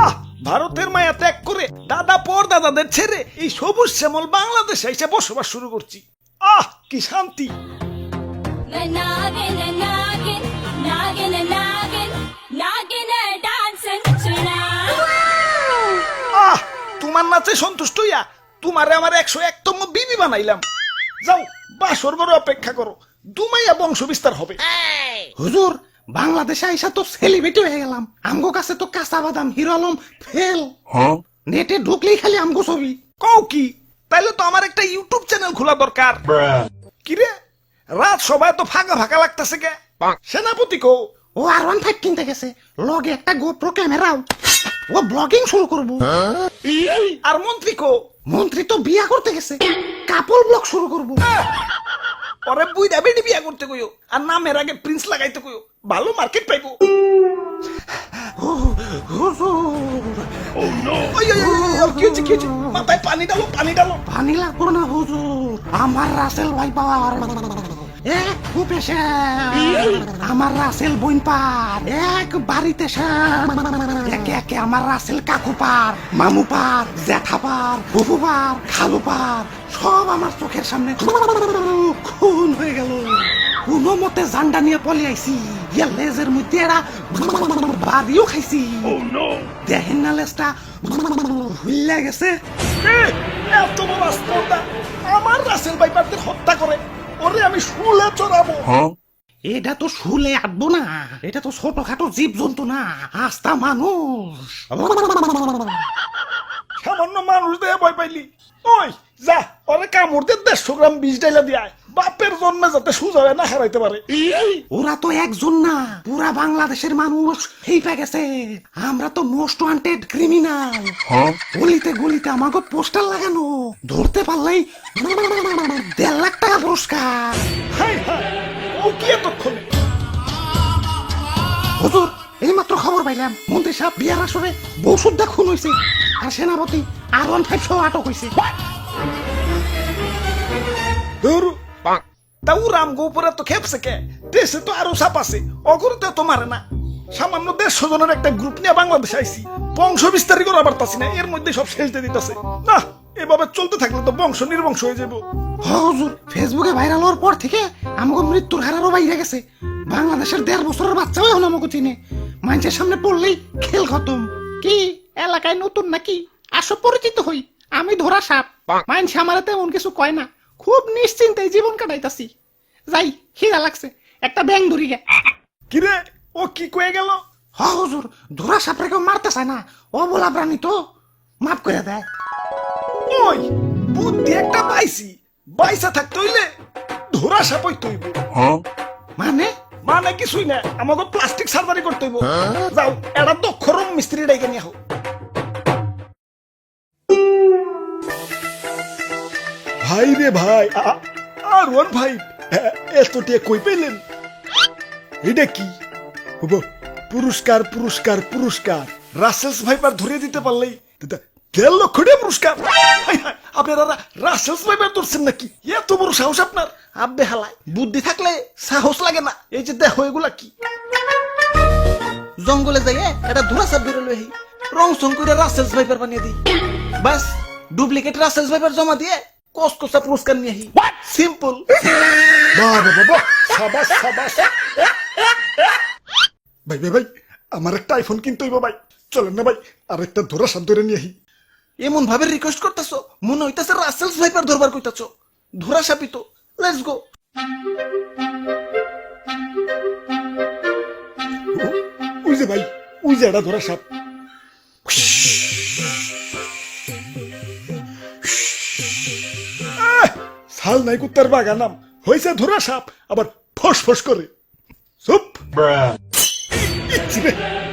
আহ ভারতের মায়া ত্যাগ করে দাদা পর দাদাদের ছেড়ে এই সবুজ শ্যামল বাংলাদেশে এসে বসবাস শুরু করছি। আহ কি শান্তি. আহ তোমার নাচে সন্তুষ্ট হইয়া তোমারে আমার একশো একতম বিবি বানাইলাম। যাও বাসর ঘরে অপেক্ষা করো। দুমাইয়া বংশ বিস্তার হবে হুজুর বাংলাদেশে আইসা তো সেলিব্রিটি হয়ে গেলাম। আমগো কাছে তো কাঁচা বাদাম হিরো আলম ফেল। নেটে ঢুকলেই খালি আমগো ছবি। কও কি? তাইলে তো আমার একটা ইউটিউব চ্যানেল খোলা দরকার। কিরে রাত সবাই তো ফাঁকা ফাঁকা লাগতেছে কে? সেনাপতি কো ও আর ওয়ান ফাইভ কিনতে গেছে। লগে একটা গোপ্রো ক্যামেরাও ও। ব্লগিং শুরু করব। আর মন্ত্রী কো মন্ত্রী তো বিয়া করতে গেছে। কাপল ব্লগ শুরু করব। পরে দেবে বেডি বিয়া করতে কইও, আর না নামের আগে প্রিন্স লাগাইতে কইও, ভালো মার্কেট পাইবো? মাথায় পানি ডালো পানি ডালো পানি লাগবো না, হুজুর। আমার রাসেল ভাই পাওয়ার এক কূপে আমার রাসেল বইন পার। এক বাড়িতে একে একে আমার রাসেল কাকু পার মামু পার জ্যাঠা পার ফুফু পার খালু পার সব আমার চোখের সামনে খুন হয়ে গেল। কোনো মতে জান্ডা নিয়ে পলে আইছি। ইয়া লেজের মধ্যে এরা বাড়িও খাইছি। দেখেন না লেজটা হুইল্লা গেছে। এত বড় এটা তো শুলে আটবো না। এটা তো ছোটখাটো জীব জন্তু না আস্তা মানুষ। সামান্য মানুষ দিয়ে ভয় পাইলি। ওই যা ওরে কামড়তে দেড়শো গ্রাম বিষ ডাইলা দিয়ায় বাপের জন্মে যাতে সুজা হয়ে না হারাইতে পারে। ওরা তো একজন না পুরা বাংলাদেশের মানুষ হেইপা গেছে। আমরা তো মোস্ট ওয়ান্টেড ক্রিমিনাল। গলিতে গলিতে আমাকে পোস্টার লাগানো। ধরতে পারলেই দেড় লাখ টাকা পুরস্কার। High high. ও কি এতক্ষণে হুজুর এইমাত্র খবর পাইলাম মন্ত্রী সাহেব বিয়ার আসরে বউ সুদ্ধা খুন হয়েছে আর সেনাপতি আর ওয়ান ফাইভ সহ আটক হয়েছে তাও রামগো উপরে তো খেপছে কে? দেশে তো আরও সাপ আছে অগরতে তো মারে না। সামান্য দেড়শো জনের একটা গ্রুপ নিয়ে বাংলাদেশ আইছি বংশ বিস্তারই করা পারতাছি না এর মধ্যে সব শেষ দিয়ে দিতেছে। না এভাবে চলতে থাকলে তো বংশ নির্বংশ হয়ে যাব হুজুর ফেসবুকে ভাইরাল হওয়ার পর থেকে আমাকে মৃত্যুর হারারও বাইরে গেছে। বাংলাদেশের দেড় বছরের বাচ্চাও এখন আমাকে চিনে। মানুষের সামনে পড়লেই খেল খতম। কি এলাকায় নতুন নাকি? আসো পরিচিত হই। আমি ধরা সাপ। মানুষ আমার তেমন কিছু কয় না। খুব নিশ্চিন্তে জীবন কাটাইতাছি। যাই খিদা লাগছে। একটা ব্যাং ধরি গে। কিরে ও কি কয়ে গেল? হ হুজুর ধরা সাপরে কেউ মারতে চায় না। ও বলা প্রাণী তো। মাফ করে দেয় ওই বুদ্ধি একটা পাইছি। বাইসা থাকতে হইলে ধরা সাপই তৈব। মানে? মানে কিছুই না আমাকে প্লাস্টিক সার্জারি করতে হইব। যাও এটা দক্ষ রম মিস্ত্রি ডাইকে নিয়ে আহো। ভাই রে ভাই আর ওয়ান ভাই এ- এত কই পেলেন? এটা কি? হব পুরস্কার পুরস্কার পুরস্কার। রাসেলস ভাইপার ধরে দিতে পারলেই তা- দেড় লক্ষ টাকা পুরস্কার। আপনারা রাসেলস ভাইপার ধরছেন নাকি? এত বড় সাহস আপনার। আব্বে হালায় বুদ্ধি থাকলে সাহস লাগে না। এই যে দেখো এগুলা কি। জঙ্গলে যাইয়ে এটা ধরা সাপ ধরে লই রং সং করে রাসেলস ভাইপার বানিয়ে দিই। বাস ডুপ্লিকেট রাসেলস ভাইপার জমা দিয়ে কসকসা পুরস্কার নিয়ে আহি। সিম্পল সাবাস সাবাস। ভাই ভাই ভাই আমার একটা আইফোন কিনতে হইব ভাই। চলেন না ভাই আর একটা ধরা সাপ ধরে নিয়ে আহি। এমন ভাবে রিকোয়েস্ট করতেছো মনে হইতাছে রাসেলস ভাইপার ধরবার কইতাছো। ধরা সাপি তো লেটস গো ওই যে ভাই ওই যে একটা ধরা সাপ। আহ, শাল নাই কুত্তার বাগানাম হয়েছে ধরা সাপ আবার ফস ফস করে। চুপ।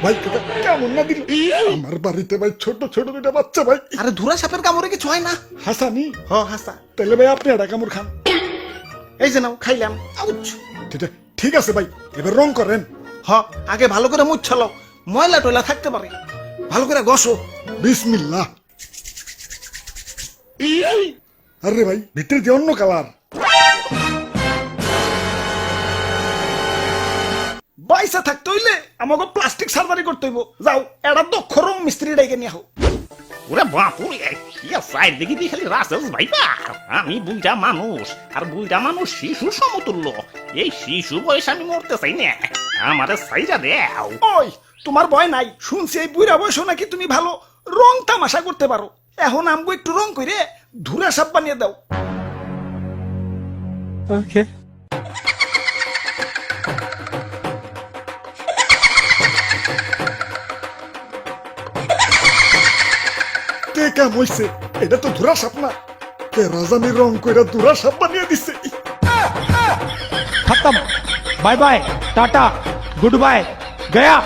ভাই কেমন না দিল? আমার বাড়িতে ভাই ছোট ছোট দুটা বাচ্চা ভাই। আরে ধরা সাপের কামড়ে কিছু হয় না? হাসানি? হ হাসা। তাহলে ভাই আপনি একটা কামড় খান। এই যে নাও খাইলাম। আউচ। ঠিক- ঠিক আছে ভাই এবার রং করেন। হ আগে ভালো করে মুচ্ছালো ময়লা টয়লা থাকতে পারে। ভালো করে গসো বিসমিল্লাহ। আরে ভাই ভিতরে যে অন্য কালার। থাকতে হইলে আমাকে প্লাস্টিক সার্জারি করতে হইব। যাও এটা দক্ষ রং মিস্ত্রি ডেকে নিয়ে হোক ওরে বাপুরে ইয়া সাইড দেখি দি খালি রাসেলস ভাইবা আমি বুইটা মানুষ আর বুইটা মানুষ শিশু সমতুল্য। এই শিশু বয়স আমি মরতে চাই না। আমারে সাইজা দেও। ওই তোমার ভয় নাই। শুনছি এই বুড়া বয়স নাকি তুমি ভালো রং তামাশা করতে পারো। এখন আমগো একটু রং করে ধুরা সাপ বানিয়ে দাও। কে কাম হইছে এটা তো ধুরা স্বপ্না। না রাজানি রং কইরা দুরা সাপ বানিয়ে দিছে। খতম। Bye bye, tata, good bye, Gaya.